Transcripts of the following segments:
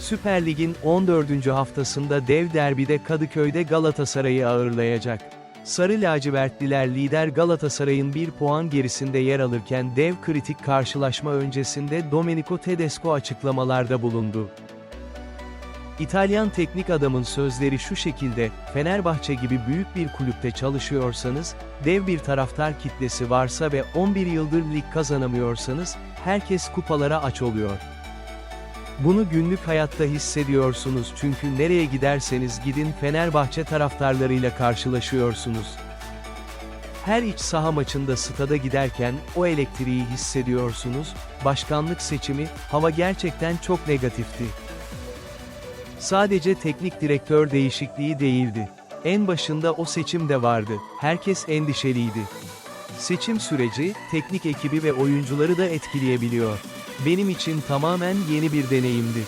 Süper Lig'in 14. haftasında dev derbide Kadıköy'de Galatasaray'ı ağırlayacak. Sarı lacivertliler lider Galatasaray'ın bir puan gerisinde yer alırken dev kritik karşılaşma öncesinde Domenico Tedesco açıklamalarda bulundu. İtalyan teknik adamın sözleri şu şekilde, Fenerbahçe gibi büyük bir kulüpte çalışıyorsanız, dev bir taraftar kitlesi varsa ve 11 yıldır lig kazanamıyorsanız, herkes kupalara aç oluyor. Bunu günlük hayatta hissediyorsunuz çünkü nereye giderseniz gidin Fenerbahçe taraftarlarıyla karşılaşıyorsunuz. Her iç saha maçında stada giderken o elektriği hissediyorsunuz, başkanlık seçimi, hava gerçekten çok negatifti. Sadece teknik direktör değişikliği değildi. En başında o seçim de vardı. Herkes endişeliydi. Seçim süreci, teknik ekibi ve oyuncuları da etkileyebiliyor. Benim için tamamen yeni bir deneyimdi.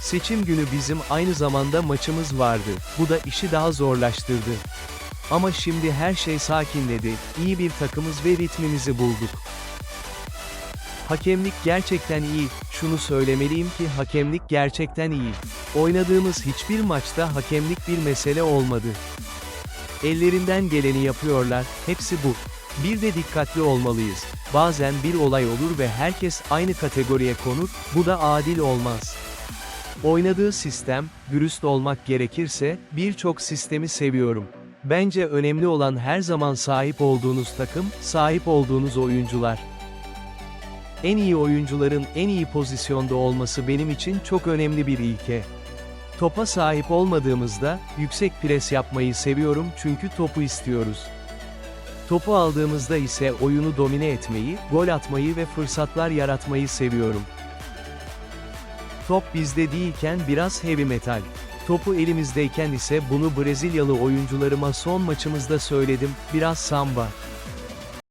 Seçim günü bizim aynı zamanda maçımız vardı. Bu da işi daha zorlaştırdı. Ama şimdi her şey sakinledi. İyi bir takımız ve ritmimizi bulduk. Hakemlik gerçekten iyi. Şunu söylemeliyim ki hakemlik gerçekten iyi. Oynadığımız hiçbir maçta hakemlik bir mesele olmadı. Ellerinden geleni yapıyorlar, hepsi bu. Bir de dikkatli olmalıyız. Bazen bir olay olur ve herkes aynı kategoriye konur, bu da adil olmaz. Oynadığı sistem, dürüst olmak gerekirse, birçok sistemi seviyorum. Bence önemli olan her zaman sahip olduğunuz takım, sahip olduğunuz oyuncular. En iyi oyuncuların en iyi pozisyonda olması benim için çok önemli bir ilke. Topa sahip olmadığımızda, yüksek pres yapmayı seviyorum çünkü topu istiyoruz. Topu aldığımızda ise oyunu domine etmeyi, gol atmayı ve fırsatlar yaratmayı seviyorum. Top bizde değilken biraz heavy metal. Topu elimizdeyken ise bunu Brezilyalı oyuncularıma son maçımızda söyledim, biraz samba.